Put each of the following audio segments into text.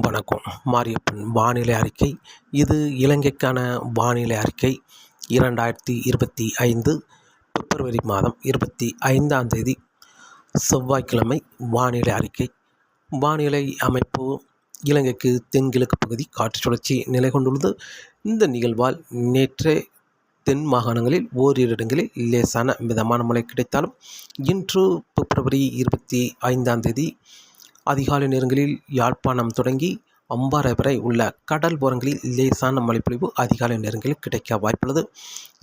வணக்கம். மாரியப்பன் வானிலை அறிக்கை. இது இலங்கைக்கான வானிலை அறிக்கை. இரண்டாயிரத்தி இருபத்தி ஐந்து பிப்ரவரி மாதம் இருபத்தி ஐந்தாம் தேதி. செவ்வாய்க்கிழமை வானிலை அறிக்கை. வானிலை அமைப்பு இலங்கைக்கு தென்கிழக்கு பகுதி காற்று சுழற்சி நிலை கொண்டுள்ளது. இந்த நிகழ்வால் நேற்றே தென் மாகாணங்களில் ஓரிரு இடங்களில் லேசான மிதமான மழை கிடைத்தாலும் இன்று பிப்ரவரி இருபத்தி ஐந்தாம் தேதி அதிகாலை நேரங்களில் யாழ்ப்பாணம் தொடங்கி அம்பாறை வரை உள்ள கடல் ஓரங்களில் லேசான மழைப்பொழிவு அதிகாலை நேரங்களில் கிடைக்க வாய்ப்புள்ளது.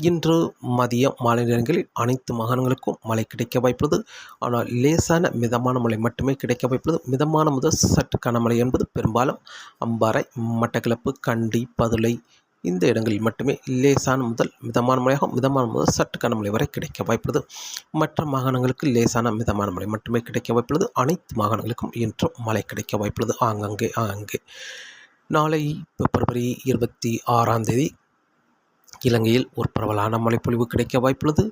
இன்று மதிய மாலை நேரங்களில் அனைத்து மாகாணங்களுக்கும் மழை கிடைக்க வாய்ப்புள்ளது. ஆனால் லேசான மிதமான மழை மட்டுமே கிடைக்க வாய்ப்புள்ளது. மிதமான முதல் சற்று கனமழை என்பது பெரும்பாலும் அம்பாறை மட்டக்களப்பு கண்டி பதுளை இந்த இடங்களில் மட்டுமே லேசான முதல் மிதமான மழையாகவும் மிதமான முதல் சற்று கனமழை வரை கிடைக்க வாய்ப்புள்ளது. மற்ற மாகாணங்களுக்கு லேசான மிதமான மழை மட்டுமே கிடைக்க வாய்ப்புள்ளது. அனைத்து மாகாணங்களுக்கும் இன்றும் மழை கிடைக்க வாய்ப்புள்ளது. ஆங்கங்கே ஆங்கே நாளை பிப்ரவரி இருபத்தி ஆறாம் தேதி இலங்கையில் ஒரு பரவலான மழைப்பொழிவு கிடைக்க வாய்ப்புள்ளது.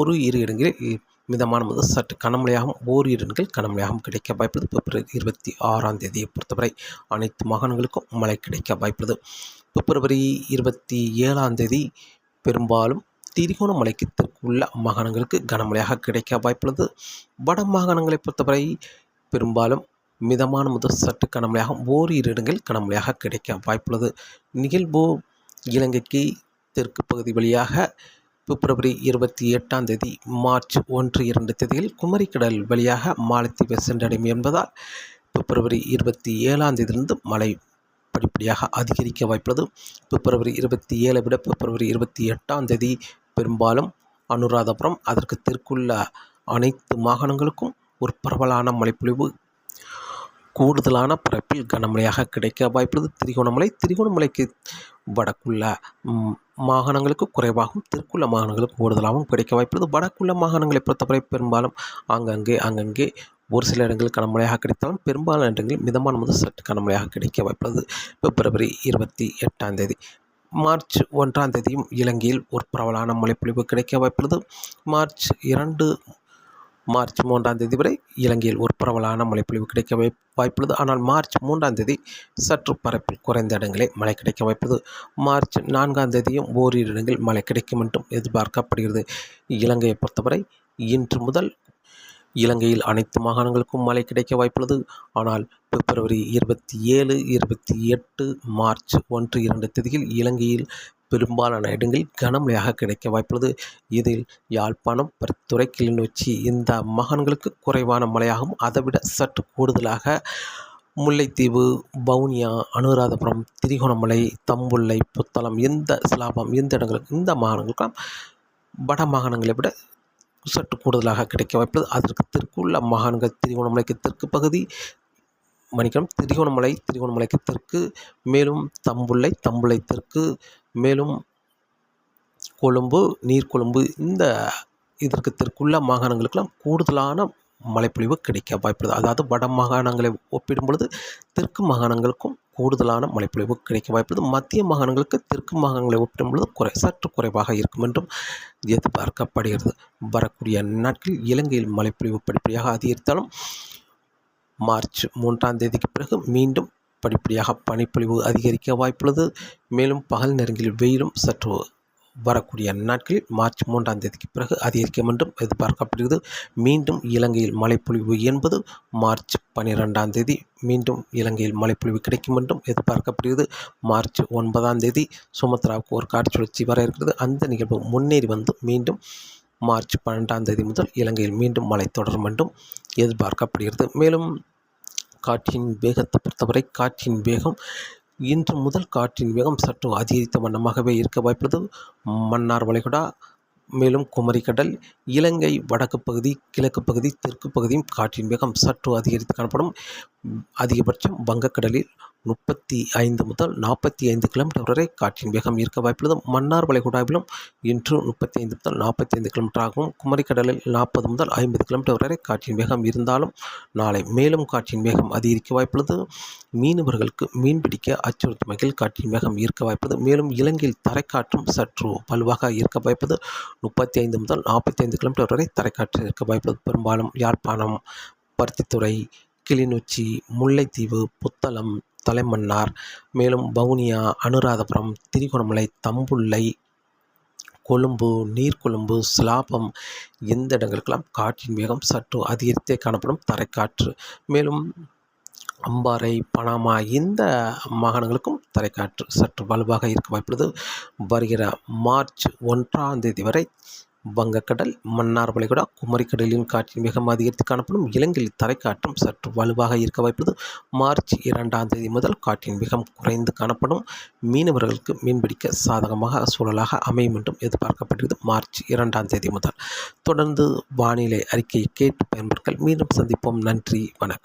ஒரு இரு இடங்களில் மிதமான முதல் சற்று கனமழையாகவும் ஓரிரு இடங்கள் கனமழையாகவும் கிடைக்க வாய்ப்புள்ளது. பிப்ரவரி இருபத்தி ஆறாம் தேதியை பொறுத்தவரை அனைத்து மாகாணங்களுக்கும் மழை கிடைக்க வாய்ப்புள்ளது. பிப்ரவரி இருபத்தி ஏழாம் தேதி பெரும்பாலும் திரிகோணமலைக்கு உள்ள மாகாணங்களுக்கு கனமழையாக கிடைக்க வாய்ப்புள்ளது. வட மாகாணங்களை பொறுத்தவரை பெரும்பாலும் மிதமான முதல் சற்று கனமழையாக ஓரிரு இடங்கள் கனமழையாக கிடைக்க வாய்ப்புள்ளது. நிகழ்வு இலங்கைக்கு தெற்கு பகுதி வழியாக பிப்ரவரி இருபத்தி எட்டாம் தேதி மார்ச் ஒன்று இரண்டு தேதியில் குமரிக்கடல் வழியாக மாலத்தீவை சென்றடையும் என்பதால் பிப்ரவரி இருபத்தி ஏழாம் தேதியிலிருந்து மழை படிப்படியாக அதிகரிக்க வாய்ப்புள்ளது. பிப்ரவரி இருபத்தி ஏழை விட பிப்ரவரி இருபத்தி எட்டாம் தேதி பெரும்பாலும் அனுராதபுரம் அதற்கு தெற்குள்ள அனைத்து மாகாணங்களுக்கும் ஒரு பரவலான மழைப்பொழிவு கூடுதலான பரப்பில் கனமழையாக கிடைக்க வாய்ப்புள்ளது. திரிகோணமலை திரிகோணமலைக்கு வடக்குள்ள மாகாணங்களுக்கு குறைவாகவும் தெற்குள்ள மாகாணங்களுக்கு கூடுதலாகவும் கிடைக்க வாய்ப்புள்ளது. வடக்குள்ள மாகாணங்களை பொறுத்தவரை பெரும்பாலும் ஆங்கங்கே அங்கங்கே ஒரு சில இடங்களில் கனமழையாக கிடைத்தாலும் பெரும்பாலான இடங்களில் மிதமான முதல் சற்று கனமழையாக கிடைக்க வாய்ப்புள்ளது. பிப்ரவரி இருபத்தி எட்டாம் தேதி மார்ச் ஒன்றாம் தேதியும் இலங்கையில் ஒரு பரவலான மழைப்பொழிவு கிடைக்க வாய்ப்புள்ளது. மார்ச் இரண்டு மார்ச் மூன்றாம் தேதி வரை இலங்கையில் ஒரு பரவலான மழைப்பொழிவு கிடைக்க வாய்ப்புள்ளது. ஆனால் மார்ச் மூன்றாம் தேதி சற்று பரப்பில் குறைந்த இடங்களே மழை கிடைக்க வாய்ப்புள்ளது. மார்ச் நான்காம் தேதியும் ஓரிரு இடங்களில் மழை கிடைக்கும் என்றும் எதிர்பார்க்கப்படுகிறது. இலங்கையை பொறுத்தவரை இன்று முதல் இலங்கையில் அனைத்து மாகாணங்களுக்கும் மழை கிடைக்க வாய்ப்புள்ளது. ஆனால் பிப்ரவரி இருபத்தி ஏழு இருபத்தி எட்டு மார்ச் ஒன்று இரண்டு தேதியில் இலங்கையில் பெரும்பாலான இடங்களில் கனமழையாக கிடைக்க வாய்ப்புள்ளது. இதில் யாழ்ப்பாணம் பரித்துறை கிளிநொச்சி இந்த மாகாணங்களுக்கு குறைவான மழையாகவும் அதைவிட சற்று கூடுதலாக முல்லைத்தீவு வவுனியா அனுராதபுரம் திரிகோணமலை தம்புள்ளை புத்தளம் இந்த சிலாபம் இந்த இடங்களுக்கு இந்த மாகாணங்களுக்கெல்லாம் வட மாகாணங்களை விட சற்று கூடுதலாக கிடைக்க வாய்ப்புள்ளது. அதற்கு தெற்குள்ள மாகாணங்கள் திரிகோணமலைக்கு தெற்கு பகுதி மணிக்கம் திருகோணமலை திருகோணமலைக்கு தெற்கு மேலும் தம்புள்ளை தம்புள்ளை தெற்கு மேலும் கொழும்பு நீர்கொழும்பு இந்த இதற்கு தெற்குள்ள மாகாணங்களுக்கெல்லாம் கூடுதலான மழைப்பொழிவு கிடைக்க வாய்ப்புள்ளது. அதாவது வட மாகாணங்களை ஒப்பிடும் பொழுது தெற்கு மாகாணங்களுக்கும் கூடுதலான மழைப்பொழிவு கிடைக்க வாய்ப்புள்ளது. மத்திய மாகாணங்களுக்கு தெற்கு மாகாணங்களை ஒப்பிடும் பொழுது குறை சற்று குறைவாக இருக்கும் என்றும் எதிர்பார்க்கப்படுகிறது. வரக்கூடிய நாட்களில் இலங்கையில் மழைப்பொழிவு படிப்படியாக அதிகரித்தாலும் மார்ச் மூன்றாம் தேதிக்கு பிறகு மீண்டும் படிப்படியாக பனிப்பொழிவு அதிகரிக்க வாய்ப்புள்ளது. மேலும் பகல் நேரங்களில் வெயிலும் சற்று வரக்கூடிய நாட்களில் மார்ச் மூன்றாம் தேதிக்கு பிறகு அதிகரிக்கும் என்றும் எதிர்பார்க்கப்படுகிறது. மீண்டும் இலங்கையில் மழைப்பொழிவு என்பது மார்ச் பன்னிரெண்டாம் தேதி மீண்டும் இலங்கையில் மழைப்பொழிவு கிடைக்கும் என்றும் எதிர்பார்க்கப்படுகிறது. மார்ச் ஒன்பதாம் தேதி சுமத்ராவுக்கு ஒரு காற்று சுழற்சி வர இருக்கிறது. அந்த நிகழ்வு முன்னேறி வந்து மீண்டும் மார்ச் பன்னெண்டாம் தேதி முதல் இலங்கையில் மீண்டும் மழை தொடரும் என்றும் எதிர்பார்க்கப்படுகிறது. மேலும் காற்றின் வேகத்தை பொறுத்தவரை காற்றின் வேகம் இன்று முதல் காற்றின் வேகம் சற்று அதிகரித்த வண்ணமாகவே இருக்க வாய்ப்புள்ளது. மன்னார் வளைகுடா மேலும் குமரிக்கடல் இலங்கை வடக்கு பகுதி கிழக்கு பகுதி தெற்கு பகுதியும் காற்றின் வேகம் சற்று அதிகரித்து காணப்படும். அதிகபட்சம் வங்கக்கடலில் முப்பத்தி ஐந்து முதல் நாற்பத்தி ஐந்து கிலோமீட்டர் வரை காற்றின் வேகம் இருக்க வாய்ப்புள்ளது மன்னார் வளைகுடாவிலும் இன்று முப்பத்தி ஐந்து முதல் நாற்பத்தி ஐந்து கிலோமீட்டர் ஆகவும் குமரிக்கடலில் நாற்பது முதல் ஐம்பது கிலோமீட்டர் வரை காற்றின் வேகம் இருந்தாலும் நாளை மேலும் காற்றின் வேகம் அதிகரிக்க வாய்ப்புள்ளது. மீனவர்களுக்கு மீன்பிடிக்க அச்சுறுத்தும் வகையில் காற்றின் வேகம் இருக்க வாய்ப்பது மேலும் இலங்கையில் தரைக்காற்றும் சற்று வலுவாக இருக்க வாய்ப்பது முப்பத்தி ஐந்து முதல் நாற்பத்தி ஐந்து கிலோமீட்டர் வரை தரைக்காற்று இருக்க வாய்ப்பது பெரும்பாலும் யாழ்ப்பாணம் பருத்தித்துறை கிளிநொச்சி முல்லைத்தீவு புத்தளம் தலைமன்னார் மேலும் வவுனியா அனுராதபுரம் திரிகோணமலை தம்புள்ளை கொழும்பு நீர்கொழும்பு சிலாபம் இந்த இடங்களுக்கெல்லாம் காற்றின் வேகம் சற்று அதிகரித்தே காணப்படும் தரைக்காற்று. மேலும் அம்பாறை பனாமா இந்த மாகாணங்களுக்கும் தரைக்காற்று சற்று வலுவாக இருக்க வாய்ப்புள்ளது. வருகிற மார்ச் ஒன்றாம் தேதி வரை வங்கக்கடல் மன்னார் வளைகுடா குமரிக்கடலின் காற்றின் வேகம் அதிகரித்து காணப்படும் இலங்கையில் தரைக்காற்றும் சற்று வலுவாக இருக்க வாய்ப்பது மார்ச் இரண்டாம் தேதி முதல் காற்றின் வேகம் குறைந்து காணப்படும். மீனவர்களுக்கு மீன்பிடிக்க சாதகமாக சூழலாக அமையும் என்றும் எதிர்பார்க்கப்படுகிறது மார்ச் இரண்டாம் தேதி முதல். தொடர்ந்து வானிலை அறிக்கையை கேட்டு பயன்படுங்கள். மீண்டும் சந்திப்போம். நன்றி. வணக்கம்.